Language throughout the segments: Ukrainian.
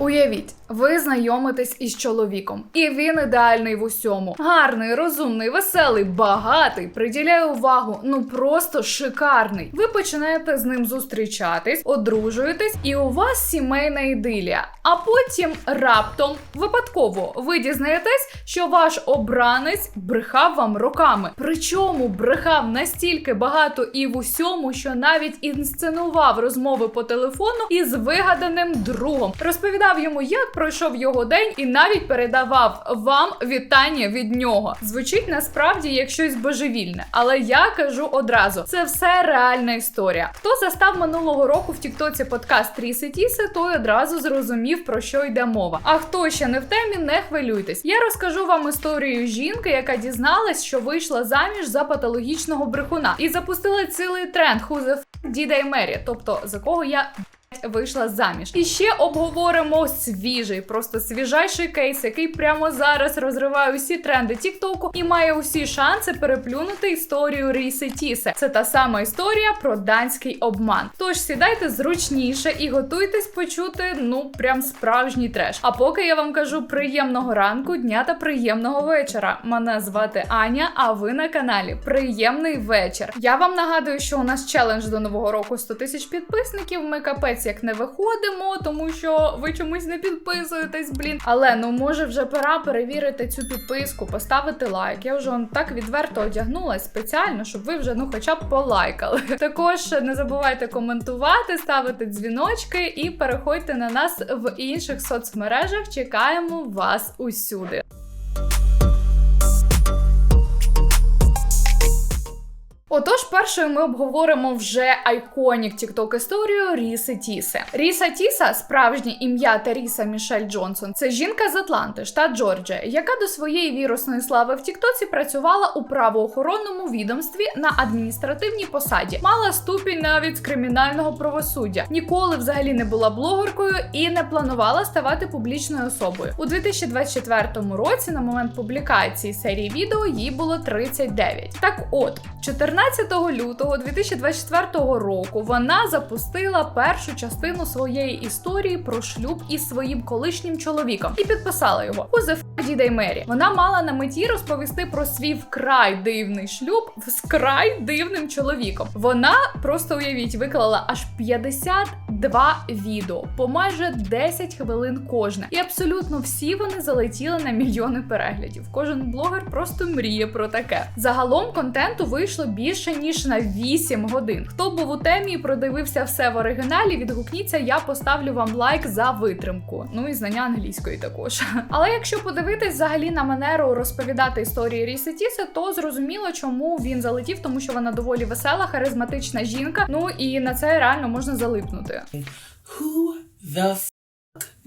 Уявіть, ви знайомитесь із чоловіком, і він ідеальний в усьому. Гарний, розумний, веселий, багатий, приділяє увагу, ну просто шикарний. Ви починаєте з ним зустрічатись, одружуєтесь, і у вас сімейна ідилія. А потім раптом випадково ви дізнаєтесь, що ваш обранець брехав вам роками. Причому брехав настільки багато і в усьому, що навіть інсценував розмови по телефону із вигаданим другом. Розповідав йому, як пройшов його день, і навіть передавав вам вітання від нього. Звучить насправді як щось божевільне, але я кажу одразу: це все реальна історія. Хто застав минулого року в Тіктоці подкаст Ріситіси, той одразу зрозумів про що йде мова. А хто ще не в темі, не хвилюйтесь. Я розкажу вам історію жінки, яка дізналась, що вийшла заміж за патологічного брехуна, і запустила цілий тренд «Who the f*** Діда і Мері, тобто за кого я вийшла заміж. І ще обговоримо свіжий, просто свіжайший кейс, який прямо зараз розриває усі тренди Тіктоку і має усі шанси переплюнути історію Ріси Тісе. Це та сама історія про данський обман. Тож сідайте зручніше і готуйтесь почути ну прям справжній треш. А поки я вам кажу приємного ранку, дня та приємного вечора. Мене звати Аня, а ви на каналі Приємний вечір. Я вам нагадую, що у нас челендж до нового року 100 тисяч підписників. Ми капець як не виходимо, тому що ви чомусь не підписуєтесь, блін. Але ну може вже пора перевірити цю підписку, поставити лайк. Я вже он так відверто одягнулась спеціально, щоб ви вже ну хоча б полайкали. Також не забувайте коментувати, ставити дзвіночки і переходьте на нас в інших соцмережах. Чекаємо вас усюди. Отож, першою ми обговоримо вже айконік тікток історію Ріси Тісе. Ріса Тіса, справжнє ім'я Теріса Мішель Джонсон. Це жінка з Атланти, штат Джорджія, яка до своєї вірусної слави в Тіктоці працювала у правоохоронному відомстві на адміністративній посаді, мала ступінь навіть з кримінального правосуддя. Ніколи взагалі не була блогеркою і не планувала ставати публічною особою. У 2024 році, на момент публікації серії відео, їй було 39. Так, от 14 15 лютого 2024 року вона запустила першу частину своєї історії про шлюб із своїм колишнім чоловіком і підписала його у The Діда Мері. Вона мала на меті розповісти про свій вкрай дивний шлюб з край дивним чоловіком. Вона просто уявіть, виклала аж 52 відео по майже 10 хвилин кожне, і абсолютно всі вони залетіли на мільйони переглядів. Кожен блогер просто мріє про таке. Загалом контенту вийшло більше ніж на 8 годин. Хто був у темі і продивився все в оригіналі, відгукніться, я поставлю вам лайк за витримку. Ну і знання англійської також. Але якщо подивитись взагалі на манеру розповідати історії Ріситіси, то зрозуміло, чому він залетів, тому що вона доволі весела, харизматична жінка. Ну і на це реально можна залипнути. Who the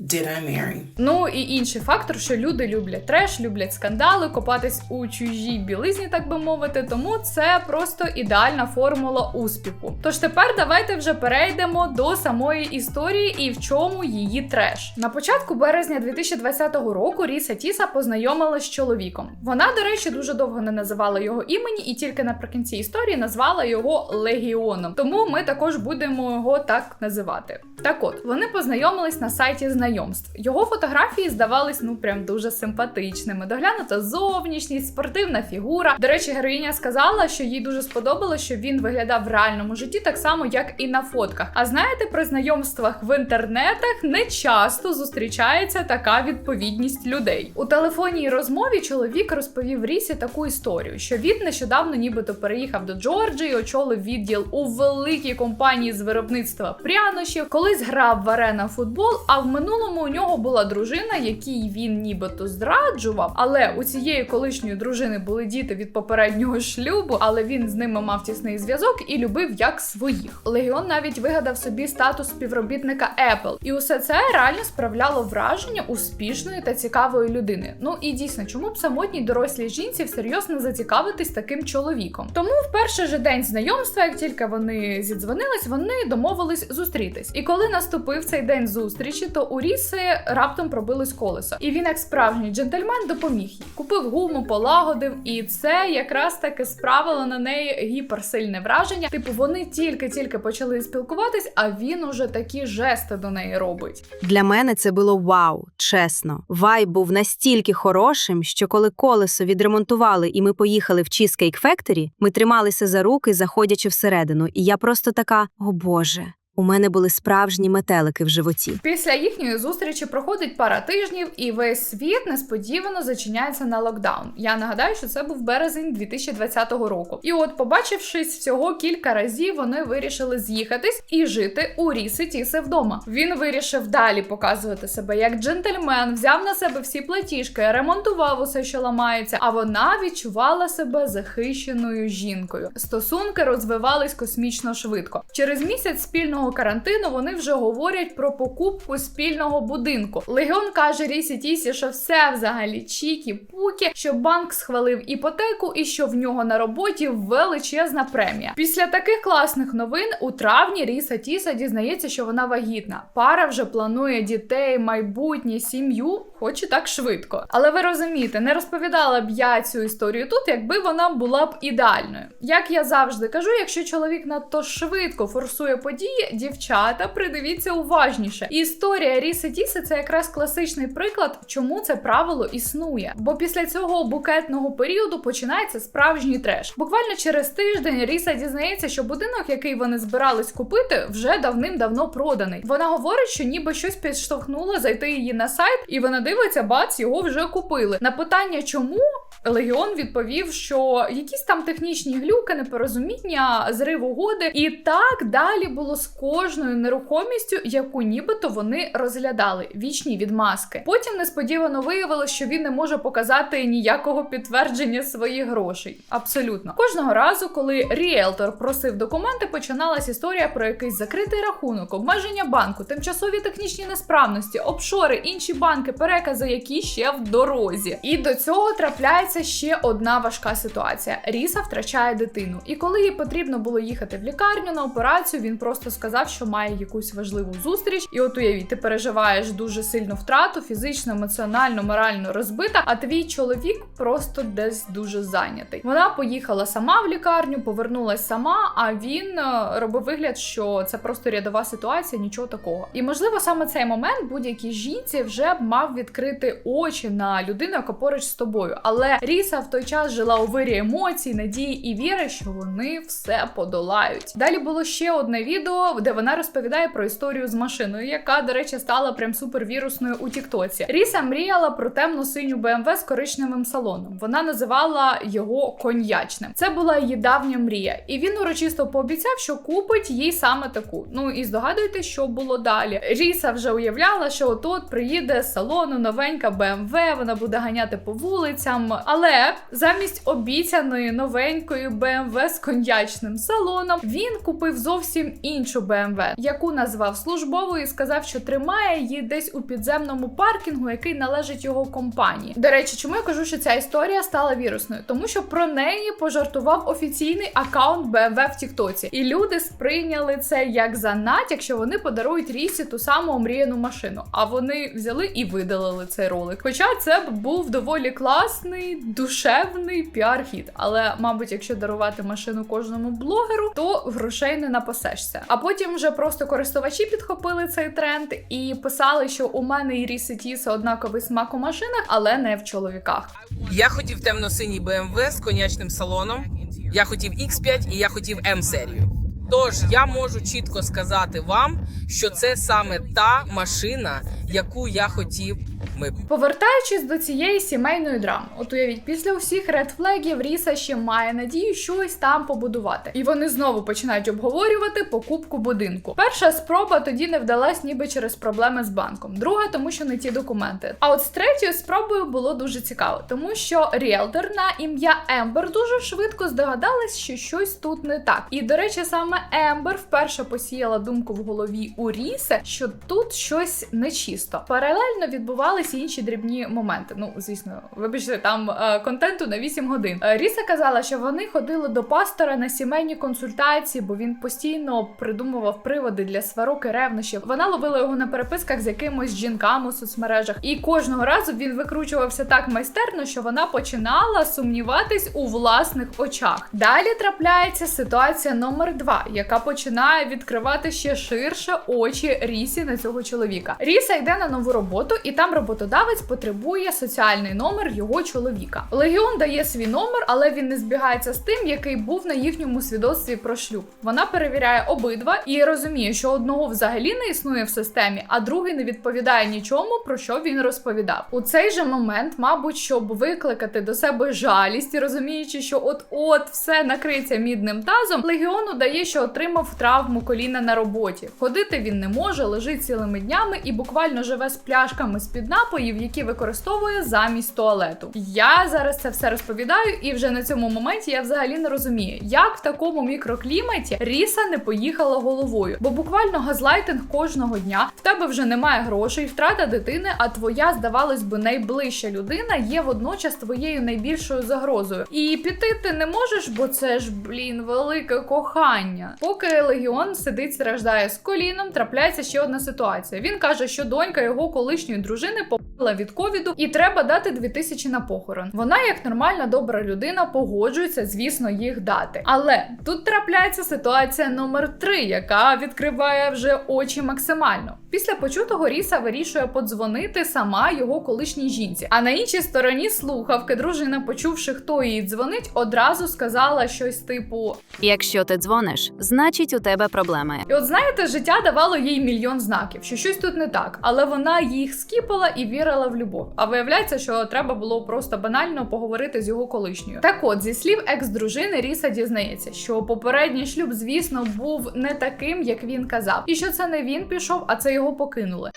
did I marry? Ну і інший фактор, що люди люблять треш, люблять скандали, копатись у чужій білизні, так би мовити. Тому це просто ідеальна формула успіху. Тож тепер давайте вже перейдемо до самої історії і в чому її треш. На початку березня 2020 року Ріса Тіса познайомилась з чоловіком. Вона, до речі, дуже довго не називала його імені, і тільки наприкінці історії назвала його Легіоном. Тому ми також будемо його так називати. Так от вони познайомились на сайті знайомств. Його фотографії здавались ну прям дуже симпатичними. Доглянута зовнішність, спортивна фігура. До речі, героїня сказала, що їй дуже сподобалось, що він виглядав в реальному житті так само, як і на фотках. А знаєте, при знайомствах в інтернетах не часто зустрічається така відповідність людей. У телефонній розмові чоловік розповів Рісі таку історію, що він нещодавно, нібито переїхав до Джорджії, очолив відділ у великій компанії з виробництва прянощів, колись грав в арена футбол. А в минулому у нього була дружина, якій він нібито зраджував. Але у цієї колишньої дружини були діти від попереднього шлюбу, але він з ними мав тісний зв'язок і любив як своїх. Легіон навіть вигадав собі статус співробітника Apple. І усе це реально справляло враження успішної та цікавої людини. Ну і дійсно, чому б самотній дорослій жінці всерйоз не зацікавитись таким чоловіком? Тому в перший же день знайомства, як тільки вони зідзвонились, вони домовились зустрітись. І коли наступив цей день зустрічі, то у Ріси раптом пробилось колесо, і він, як справжній джентльмен, допоміг їй. Купив гуму, полагодив, і це якраз таки справило на неї гіперсильне враження. Типу, вони тільки-тільки почали спілкуватись, а він уже такі жести до неї робить. Для мене це було вау, чесно. Вайб був настільки хорошим, що коли колесо відремонтували і ми поїхали в Cheesecake Factory, ми трималися за руки, заходячи всередину, і я просто така: о Боже, у мене були справжні метелики в животі. Після їхньої зустрічі проходить пара тижнів, і весь світ несподівано зачиняється на локдаун. Я нагадаю, що це був березень 2020 року. І от, побачившись всього кілька разів, вони вирішили з'їхатись і жити у Ріси Тіси вдома. Він вирішив далі показувати себе як джентльмен, взяв на себе всі платіжки, ремонтував усе, що ламається. А вона відчувала себе захищеною жінкою. Стосунки розвивались космічно швидко. Через місяць спільного карантину вони вже говорять про покупку спільного будинку. Легіон каже Рісі Тісі, що все взагалі чікі-пукі, що банк схвалив іпотеку і що в нього на роботі величезна премія. Після таких класних новин у травні Ріса Тіса дізнається, що вона вагітна. Пара вже планує дітей, майбутнє, сім'ю, хоч і так швидко. Але ви розумієте, не розповідала б я цю історію тут, якби вона була б ідеальною. Як я завжди кажу, якщо чоловік надто швидко форсує події, дівчата, придивіться уважніше. Історія Ріси Тіси це якраз класичний приклад, чому це правило існує. Бо після цього букетного періоду починається справжній треш. Буквально через тиждень Ріса дізнається, що будинок, який вони збирались купити, вже давним-давно проданий. Вона говорить, що ніби щось підштовхнуло зайти її на сайт, і вона дивиться, бац, його вже купили. На питання, чому Легіон відповів, що якісь там технічні глюки, непорозуміння, зрив угоди, і так далі було з кожною нерухомістю, яку нібито вони розглядали вічні відмазки. Потім несподівано виявилось, що він не може показати ніякого підтвердження своїх грошей. Абсолютно кожного разу, коли ріелтор просив документи, починалась історія про якийсь закритий рахунок, обмеження банку, тимчасові технічні несправності, обшори, інші банки, перекази, які ще в дорозі. І до цього трапляється ще одна важка ситуація: Ріса втрачає дитину. І коли їй потрібно було їхати в лікарню на операцію, він просто сказав, що має якусь важливу зустріч. І от уявіть, ти переживаєш дуже сильну втрату, фізично, емоціонально, морально розбита, а твій чоловік просто десь дуже зайнятий. Вона поїхала сама в лікарню, повернулась сама, а він е, робив вигляд, що це просто рядова ситуація, нічого такого. І можливо, саме цей момент будь-якій жінці вже б мав відкрити очі на людину, яка поруч з тобою. Але Ріса в той час жила у вирі емоцій, надії і віри, що вони все подолають. Далі було ще одне відео, де вона розповідає про історію з машиною, яка, до речі, стала прям супервірусною у Тіктоці. Ріса мріяла про темно-синю BMW з коричневим салоном. Вона називала його коньячним. Це була її давня мрія, і він урочисто пообіцяв, що купить їй саме таку. Ну і здогадуйтесь, що було далі. Ріса вже уявляла, що от-от приїде з салону новенька BMW, вона буде ганяти по вулицям. Але замість обіцяної новенької BMW з коньячним салоном він купив зовсім іншу BMW, яку назвав службовою і сказав, що тримає її десь у підземному паркінгу, який належить його компанії. До речі, чому я кажу, що ця історія стала вірусною? Тому що про неї пожартував офіційний аккаунт BMW в Тіктоці, і люди сприйняли це як за натяк, що вони подарують Рісі ту саму омріяну машину. А вони взяли і видалили цей ролик. Хоча це б був доволі класний, душевний піар-хіт. Але, мабуть, якщо дарувати машину кожному блогеру, то грошей не напасешся. А потім вже просто користувачі підхопили цей тренд і писали, що у мене і Ріси Тіса однаковий смак у машинах, але не в чоловіках. Я хотів темно-синій BMW з конячним салоном. Я хотів X5 і я хотів М-серію. Тож я можу чітко сказати вам, що це саме та машина, яку я хотів. Ми Повертаючись до цієї сімейної драми, от уявіть, після усіх редфлегів Ріса ще має надію щось там побудувати. І вони знову починають обговорювати покупку будинку. Перша спроба тоді не вдалась ніби через проблеми з банком, друга, тому що не ті документи. А от з третьою спробою було дуже цікаво, тому що ріелтор на ім'я Ембер дуже швидко здогадалась, що щось тут не так. І до речі, саме Ембер вперше посіяла думку в голові у Рісе, що тут щось нечисто. Паралельно відбувалися інші дрібні моменти. Ну, звісно, вибачте, там е, контенту на 8 годин. Е, Ріса казала, що вони ходили до пастора на сімейні консультації, бо він постійно придумував приводи для сварок і ревнощів. Вона ловила його на переписках з якимось жінками у соцмережах, і кожного разу він викручувався так майстерно, що вона починала сумніватись у власних очах. Далі трапляється ситуація номер два, яка починає відкривати ще ширше очі Рісі на цього чоловіка. Ріса йде на нову роботу, і там роботодавець потребує соціальний номер його чоловіка. Легіон дає свій номер, але він не збігається з тим, який був на їхньому свідоцтві про шлюб. Вона перевіряє обидва і розуміє, що одного взагалі не існує в системі, а другий не відповідає нічому, про що він розповідав. У цей же момент, мабуть, щоб викликати до себе жалість, і розуміючи, що от-от все накриється мідним тазом, легіону дає, що отримав травму коліна на роботі. Ходити він не може, лежить цілими днями і буквально живе з пляшками з-під напоїв, які використовує замість туалету. Я зараз це все розповідаю, і вже на цьому моменті я взагалі не розумію, як в такому мікрокліматі Ріса не поїхала головою, бо буквально газлайтинг кожного дня в тебе вже немає грошей, втрата дитини, а твоя, здавалось би, найближча людина є водночас твоєю найбільшою загрозою. І піти ти не можеш, бо це ж блін велике кохання. Поки легіон сидить, страждає з коліном, трапляється ще одна ситуація. Він каже, що донька його колишньої дружини попала від ковіду, і треба дати 2000 на похорон. Вона, як нормальна добра людина, погоджується, звісно, їх дати. Але тут трапляється ситуація номер 3, яка відкриває вже очі максимально. Після почутого Ріса вирішує подзвонити сама його колишній жінці. А на іншій стороні слухавки дружина, почувши, хто їй дзвонить, одразу сказала щось типу: Якщо ти дзвониш, значить у тебе проблеми. і от знаєте, життя давало їй мільйон знаків, що щось тут не так, але вона їх скіпала і вірила в любов. А виявляється, що треба було просто банально поговорити з його колишньою. Так от, зі слів екс-дружини, Ріса дізнається, що попередній шлюб, звісно, був не таким, як він казав, і що це не він пішов, а це його покинули.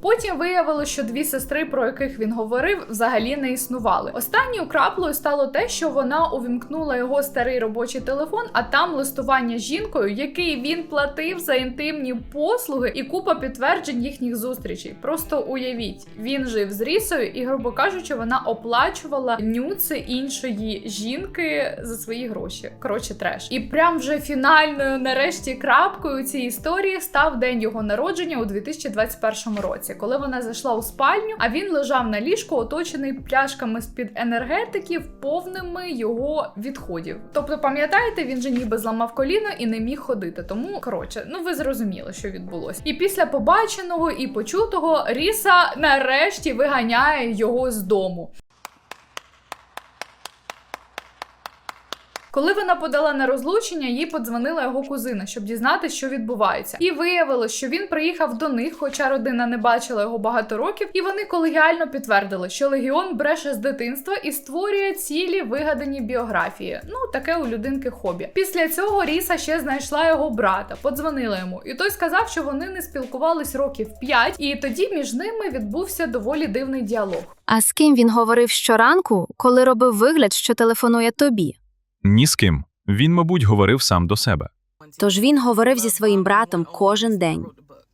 Потім виявилося, що дві сестри, про яких він говорив, взагалі не існували. Останньою краплею стало те, що вона увімкнула його старий робочий телефон, а там листування жінкою, який він платив за інтимні послуги і купа підтверджень їхніх зустрічей. Просто уявіть, він жив з Рісою, і, грубо кажучи, вона оплачувала нюци іншої жінки за свої гроші. Коротше, треш. І прям вже фінальною, нарешті, крапкою цієї історії став день його народження у 2021 році, коли вона зайшла у спальню, а він лежав на ліжку, оточений пляшками з-під енергетиків, повними його відходів. Тобто, пам'ятаєте, він же ніби зламав коліно і не міг ходити. Тому коротше, ну ви зрозуміли, що відбулося. І після побаченого і почутого Ріса нарешті виганяє його з дому. Коли вона подала на розлучення, їй подзвонила його кузина, щоб дізнатися, що відбувається. І виявилось, що він приїхав до них, хоча родина не бачила його багато років, і вони колегіально підтвердили, що легіон бреше з дитинства і створює цілі вигадані біографії. Ну таке у людинки хобі. Після цього Ріса ще знайшла його брата, подзвонила йому, і той сказав, що вони не спілкувались років 5, і тоді між ними відбувся доволі дивний діалог. А з ким він говорив щоранку, коли робив вигляд, що телефонує тобі? Ні з ким. Він, мабуть, говорив сам до себе. Тож він говорив зі своїм братом кожен день.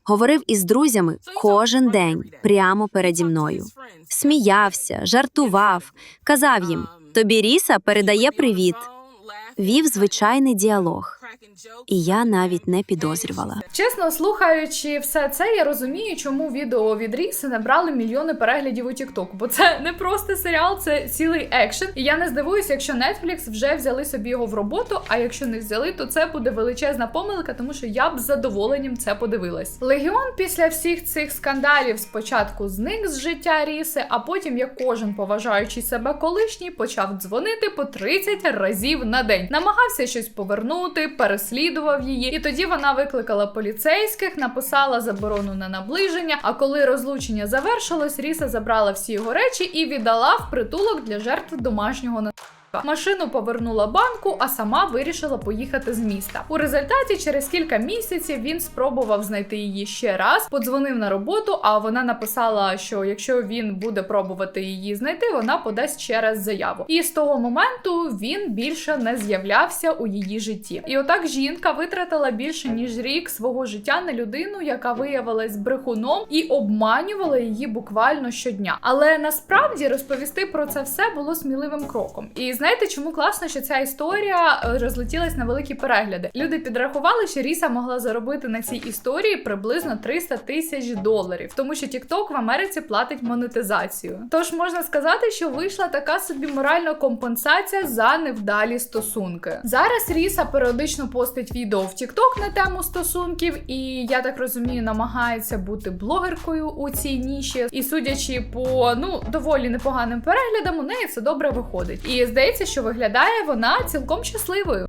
Говорив із друзями кожен день, прямо переді мною. Сміявся, жартував, казав їм: Тобі Ріса передає привіт. Вів звичайний діалог. І я навіть не підозрювала. Чесно, слухаючи все це, я розумію, чому відео від Ріси набрали мільйони переглядів у TikTok, бо це не просто серіал, це цілий екшен. І я не здивуюся, якщо Netflix вже взяли собі його в роботу. А якщо не взяли, то це буде величезна помилка, тому що я б з задоволенням це подивилась. Легіон після всіх цих скандалів спочатку зник з життя Ріси, а потім, як кожен поважаючий себе колишній, почав дзвонити по 30 разів на день. Намагався щось повернути, переслідував її, і тоді вона викликала поліцейських, написала заборону на наближення. А коли розлучення завершилось, Ріса забрала всі його речі і віддала в притулок для жертв домашнього насильства. Автівка. Машину повернула банку, а сама вирішила поїхати з міста. У результаті, через кілька місяців, він спробував знайти її ще раз, подзвонив на роботу. А вона написала, що якщо він буде пробувати її знайти, вона подасть ще раз заяву. І з того моменту він більше не з'являвся у її житті. І отак жінка витратила більше ніж рік свого життя на людину, яка виявилась брехуном і обманювала її буквально щодня. Але насправді розповісти про це все було сміливим кроком. І знаєте, чому класно, що ця історія е, розлетілась на великі перегляди? Люди підрахували, що Ріса могла заробити на цій історії приблизно 300 тисяч доларів, тому що TikTok в Америці платить монетизацію. Тож можна сказати, що вийшла така собі моральна компенсація за невдалі стосунки. Зараз Ріса періодично постить відео в TikTok на тему стосунків, і я так розумію, намагається бути блогеркою у цій ніші. І судячи по ну доволі непоганим переглядам, у неї це добре виходить. І здається, що виглядає вона цілком щасливою.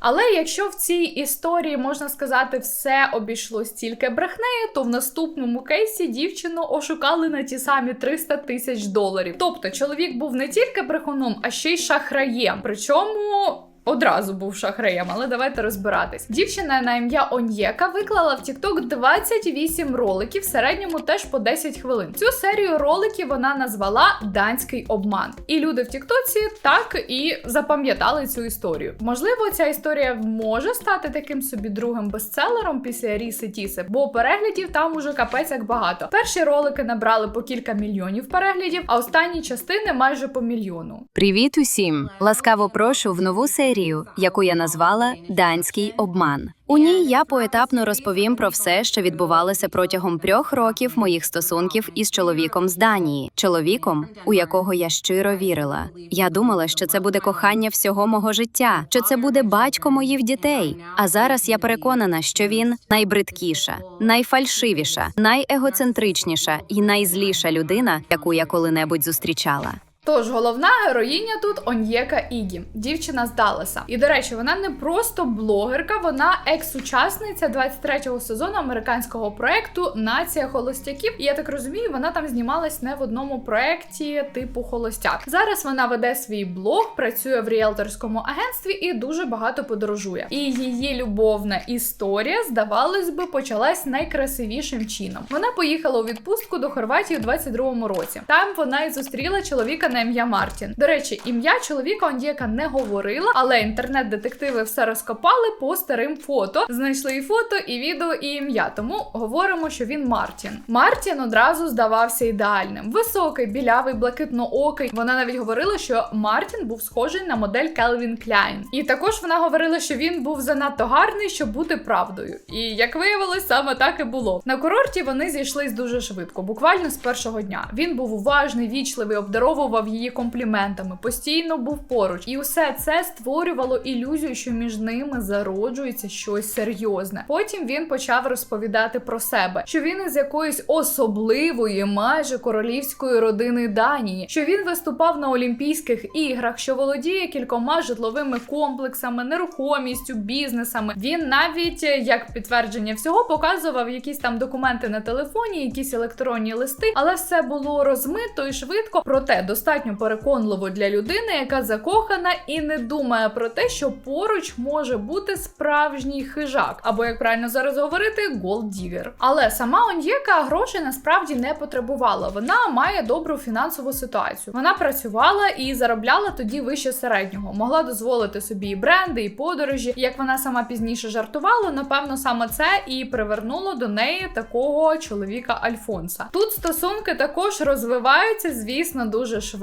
Але якщо в цій історії можна сказати, все обійшлось тільки брехнею, то в наступному кейсі дівчину ошукали на ті самі 300 тисяч доларів. Тобто чоловік був не тільки брехуном, а ще й шахраєм. Причому. Одразу був шахраєм, але давайте розбиратись. Дівчина на ім'я Оньєка виклала в TikTok 28 роликів, в середньому теж по 10 хвилин. Цю серію роликів вона назвала Данський обман. І люди в Тіктоці так і запам'ятали цю історію. Можливо, ця історія може стати таким собі другим бестселером після Ріси Тіси, бо переглядів там уже капець як багато. Перші ролики набрали по кілька мільйонів переглядів, а останні частини майже по мільйону. Привіт усім! Ласкаво прошу в нову серію, яку я назвала Данський обман. У ній я поетапно розповім про все, що відбувалося протягом трьох років моїх стосунків із чоловіком з Данії, чоловіком, у якого я щиро вірила. Я думала, що це буде кохання всього мого життя, що це буде батько моїх дітей. А зараз я переконана, що він найбридкіша, найфальшивіша, найегоцентричніша і найзліша людина, яку я коли-небудь зустрічала. Тож головна героїня тут Оньєка Ігі, дівчина з Далласа. І до речі, вона не просто блогерка, вона екс-учасниця 23-го сезону американського проекту Нація холостяків. І я так розумію, вона там знімалась не в одному проекті типу Холостяк. Зараз вона веде свій блог, працює в ріелторському агентстві і дуже багато подорожує. І її любовна історія, здавалось би, почалась найкрасивішим чином. Вона поїхала у відпустку до Хорватії у 22-му році. Там вона і зустріла чоловіка на ім'я Мартін. До речі, ім'я чоловіка Ондєка не говорила, але інтернет-детективи все розкопали по старим фото. Знайшли і фото, і відео, і ім'я. Тому говоримо, що він Мартін. Мартін одразу здавався ідеальним. Високий, білявий, блакитноокий. Вона навіть говорила, що Мартін був схожий на модель Келвін Кляйн. І також вона говорила, що він був занадто гарний, щоб бути правдою. І як виявилось, саме так і було. На курорті вони зійшлись дуже швидко, буквально з першого дня. Він був уважний, вічливий, обдаровував її компліментами, постійно був поруч, і усе це створювало ілюзію, що між ними зароджується щось серйозне. Потім він почав розповідати про себе, що він із якоїсь особливої, майже королівської родини Данії, що він виступав на Олімпійських іграх, що володіє кількома житловими комплексами, нерухомістю, бізнесами. Він навіть е, як підтвердження всього показував якісь там документи на телефоні, якісь електронні листи, але все було розмито і швидко. Проте достатньо переконливо для людини, яка закохана і не думає про те, що поруч може бути справжній хижак, або як правильно зараз говорити, голддігер. Але сама Оньєка грошей насправді не потребувала. Вона має добру фінансову ситуацію. Вона працювала і заробляла тоді вище середнього, могла дозволити собі і бренди, і подорожі. Як вона сама пізніше жартувала, напевно, саме це і привернуло до неї такого чоловіка Альфонса. Тут стосунки також розвиваються, звісно, дуже швидко.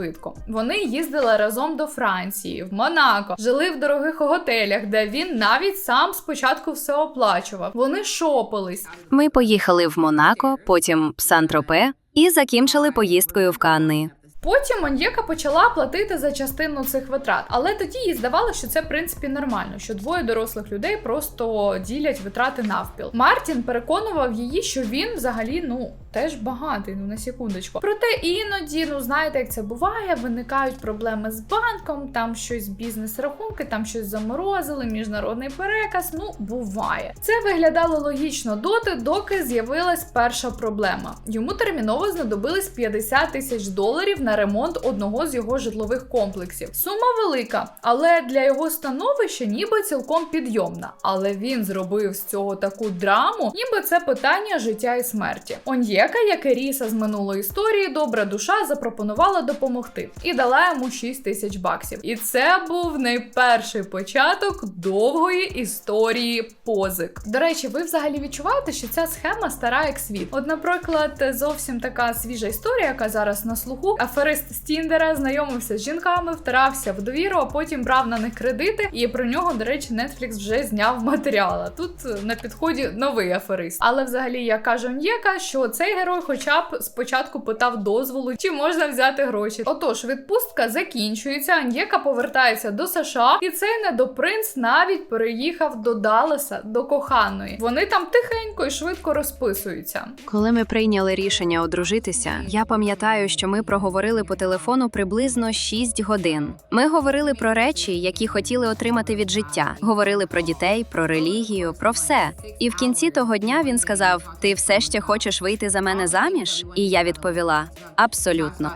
Вони їздили разом до Франції, в Монако, жили в дорогих готелях, де він навіть сам спочатку все оплачував. Вони шопились. Ми поїхали в Монако, потім в Сан-Тропе і закінчили поїздкою в Канни. Потім Оньєка почала платити за частину цих витрат, але тоді їй здавалося, що це в принципі нормально, що двоє дорослих людей просто ділять витрати навпіл. Мартін переконував її, що він взагалі ну теж багатий, ну на секундочку. Проте іноді, ну знаєте, як це буває, виникають проблеми з банком, там щось бізнес-рахунки, там щось заморозили, міжнародний переказ. Ну буває. Це виглядало логічно доти, доки з'явилась перша проблема. Йому терміново знадобились 50 тисяч доларів на ремонт одного з його житлових комплексів. Сума велика, але для його становища ніби цілком підйомна. Але він зробив з цього таку драму, ніби це питання життя і смерті. Оньєка, як і Ріса з минулої історії, добра душа запропонувала допомогти і дала йому 6 тисяч баксів. І це був найперший початок довгої історії позик. До речі, ви взагалі відчуваєте, що ця схема стара як світ. От, наприклад, зовсім така свіжа історія, яка зараз на слуху. Аферист з Тіндера знайомився з жінками, втирався в довіру, а потім брав на них кредити. І про нього, до речі, Netflix вже зняв матеріал. А Тут е, на підході новий аферист. Але взагалі я кажу Нєка, що цей герой, хоча б спочатку питав дозволу, чи можна взяти гроші. Отож, відпустка закінчується. Аньєка повертається до США, і цей недопринц навіть переїхав до Далласа, до коханої. Вони там тихенько і швидко розписуються. Коли ми прийняли рішення одружитися, я пам'ятаю, що ми проговорили по телефону приблизно 6 годин. Ми говорили про речі, які хотіли отримати від життя. Говорили про дітей, про релігію, про все. І в кінці того дня він сказав: Ти все ще хочеш вийти за мене заміж? І я відповіла: Абсолютно.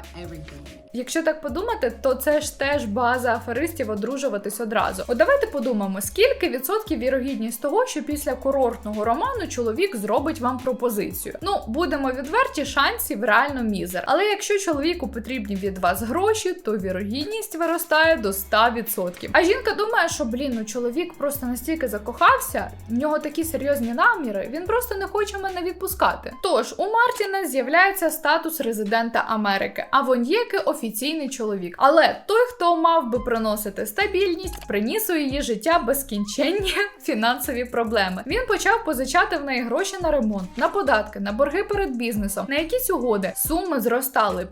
Якщо так подумати, то це ж теж база аферистів одружуватись одразу. От давайте подумаємо, скільки відсотків вірогідність того, що після курортного роману чоловік зробить вам пропозицію. Ну, будемо відверті, шансів реально мізер. Але якщо чоловіку потрібні від вас гроші, то вірогідність виростає до 100%. А жінка думає, що блін, ну чоловік просто настільки закохався, в нього такі серйозні наміри, він просто не хоче мене відпускати. Тож у Мартіна з'являється статус резидента Америки, а Воньєки офіційний чоловік. Але той, хто мав би приносити стабільність, приніс у її життя безкінченні фінансові проблеми. Він почав позичати в неї гроші на ремонт, на податки, на борги перед бізнесом, на якісь угоди. Суми зростали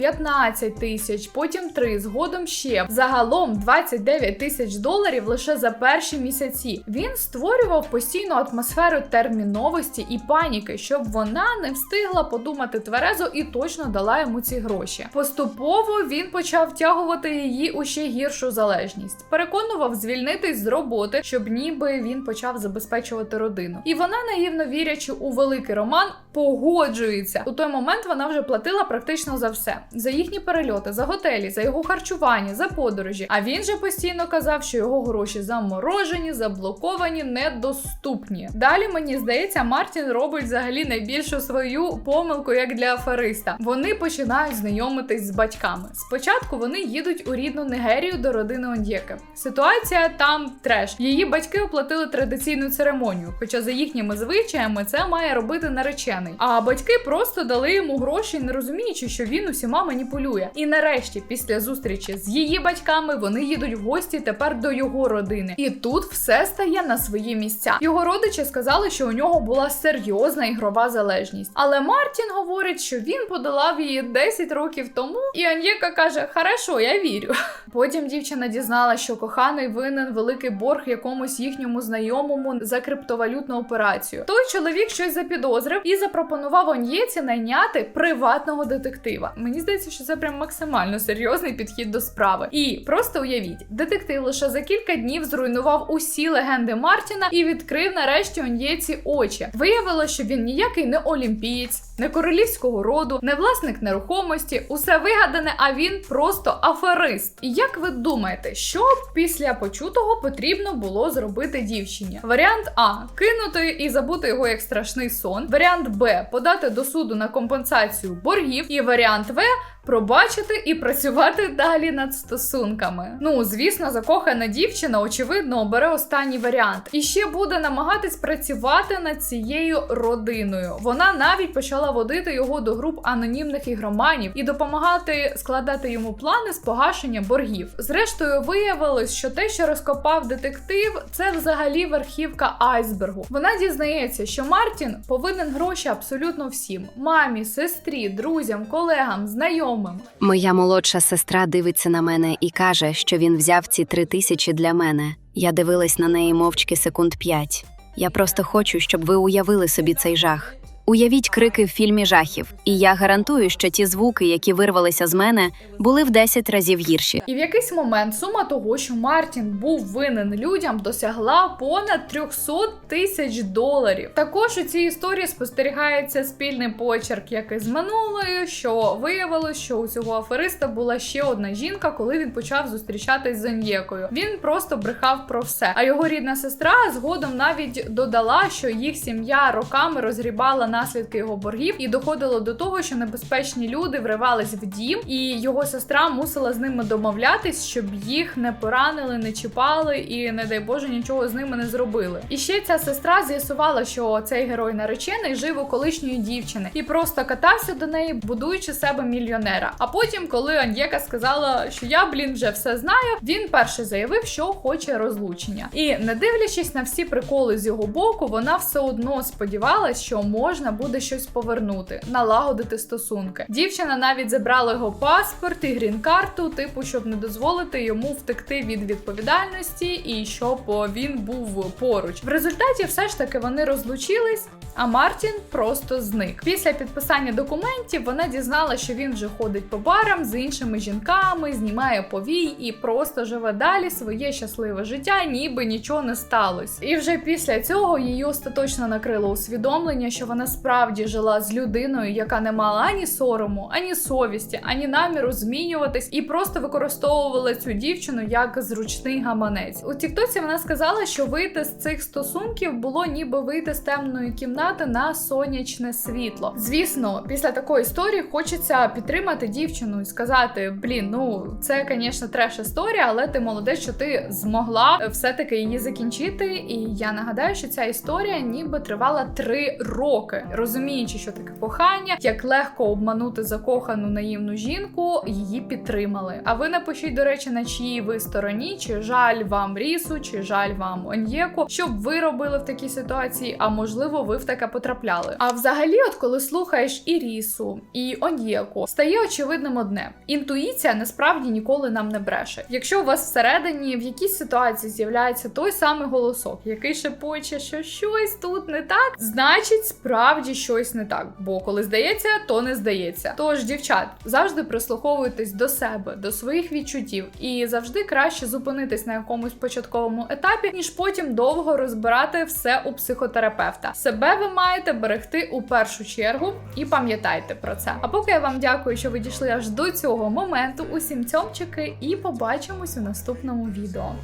5-15 тисяч, потім 3, згодом ще. Загалом 29 тисяч доларів лише за перші місяці. Він створював постійну атмосферу терміновості і паніки, щоб вона не встигла подумати тверезо і точно дала йому ці гроші. Поступово він почав втягувати її у ще гіршу залежність, переконував звільнитись з роботи, щоб ніби він почав забезпечувати родину. І вона, наївно вірячи у великий роман, погоджується. У той момент вона вже платила практично за все: за їхні перельоти, за готелі, за його харчування, за подорожі. А він же постійно казав, що його гроші заморожені, заблоковані, недоступні. Далі мені здається, Мартін робить взагалі найбільшу свою помилку як для афериста. Вони починають знайомитись з батьками. Спочатку вони їдуть у рідну Нігерію до родини Оньєки. Ситуація там треш. Її батьки оплатили традиційну церемонію, хоча за їхніми звичаями це має робити наречений. А батьки просто дали йому гроші, не розуміючи, що він усіма маніпулює. І нарешті, після зустрічі з її батьками, вони їдуть в гості тепер до його родини. І тут все стає на свої місця. Його родичі сказали, що у нього була серйозна ігрова залежність. Але Мартін говорить, що він подолав її 10 років тому, і Аньєка каже: Хорошо, я вірю. Потім дівчина дізнала, що коханий винен великий борг якомусь їхньому знайомому за криптовалютну операцію. Той чоловік щось запідозрив і запропонував Оньєці найняти приватного детектива. Мені здається, що це прям максимально серйозний підхід до справи. І просто уявіть, детектив лише за кілька днів зруйнував усі легенди Мартіна і відкрив нарешті Оньєці очі. Виявилося, що він ніякий не олімпієць, не королівського роду, не власник нерухомості, усе вигадане, а він просто аферист. І як ви думаєте, що після почутого потрібно було зробити дівчині? Варіант А кинути і забути його як страшний сон. Варіант Б подати до суду на компенсацію боргів. І варіант В пробачити і працювати далі над стосунками. Ну, звісно, закохана дівчина, очевидно, обере останній варіант. І ще буде намагатись працювати над цією родиною. Вона навіть почала водити його до груп анонімних ігроманів і допомагати складати йому плани з погашення боргів. Зрештою, виявилось, що те, що розкопав детектив, це взагалі верхівка айсбергу. Вона дізнається, що Мартін повинен гроші абсолютно всім: мамі, сестрі, друзям, колегам, знайомим. Моя молодша сестра дивиться на мене і каже, що він взяв ці три тисячі для мене. Я дивилась на неї мовчки секунд п'ять. Я просто хочу, щоб ви уявили собі цей жах. Уявіть крики в фільмі жахів, і я гарантую, що ті звуки, які вирвалися з мене, були в 10 разів гірші. І в якийсь момент сума того, що Мартін був винен людям, досягла понад 300 тисяч доларів. Також у цій історії спостерігається спільний почерк, як і з минулою, що виявилось, що у цього афериста була ще одна жінка, коли він почав зустрічатись з Аньєкою. Він просто брехав про все. А його рідна сестра згодом навіть додала, що їх сім'я роками розгрібала наслідки його боргів, і доходило до того, що небезпечні люди вривались в дім, і його сестра мусила з ними домовлятись, щоб їх не поранили, не чіпали і, не дай Боже, нічого з ними не зробили. І ще ця сестра з'ясувала, що цей герой наречений жив у колишньої дівчини і просто катався до неї, будуючи себе мільйонера. А потім, коли Аньєка сказала, що я, блін, вже все знаю, він перший заявив, що хоче розлучення. І не дивлячись на всі приколи з його боку, вона все одно сподівалась, що можна буде щось повернути, налагодити стосунки. Дівчина навіть забрала його паспорт і грін-карту, типу, щоб не дозволити йому втекти від відповідальності і щоб він був поруч. В результаті все ж таки вони розлучились. А Мартін просто зник. Після підписання документів вона дізнала, що він вже ходить по барам з іншими жінками, знімає повій і просто живе далі своє щасливе життя, ніби нічого не сталося. І вже після цього її остаточно накрило усвідомлення, що вона справді жила з людиною, яка не мала ані сорому, ані совісті, ані наміру змінюватись, і просто використовувала цю дівчину як зручний гаманець. У Тіктоці вона сказала, що вийти з цих стосунків було ніби вийти з темної кімнати на сонячне світло. Звісно, після такої історії хочеться підтримати дівчину і сказати: блін, ну це, звісно, треш історія, але ти молодець, що ти змогла все-таки її закінчити. І я нагадаю, що ця історія ніби тривала три роки, розуміючи, що таке кохання, як легко обманути закохану наївну жінку, її підтримали. А ви напишіть, до речі, на чиїй ви стороні, чи жаль вам рісу, чи жаль вам Оньєку, що б ви робили в такій ситуації, а можливо, ви в таке потрапляли. А взагалі, от коли слухаєш і рісу, і Оньєку, стає очевидним одне: інтуїція насправді ніколи нам не бреше. Якщо у вас всередині в якійсь ситуації з'являється той самий голосок, який шепоче, що щось тут не так, значить справді щось не так. Бо коли здається, то не здається. Тож, дівчат, завжди прислуховуйтесь до себе, до своїх відчуттів, і завжди краще зупинитись на якомусь початковому етапі, ніж потім довго розбирати все у психотерапевта. Себе ви маєте берегти у першу чергу і пам'ятайте про це. А поки я вам дякую, що ви дійшли аж до цього моменту. Усім цьомчики, і побачимось у наступному відео.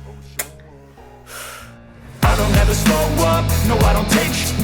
I don't ever slow up, no I don't take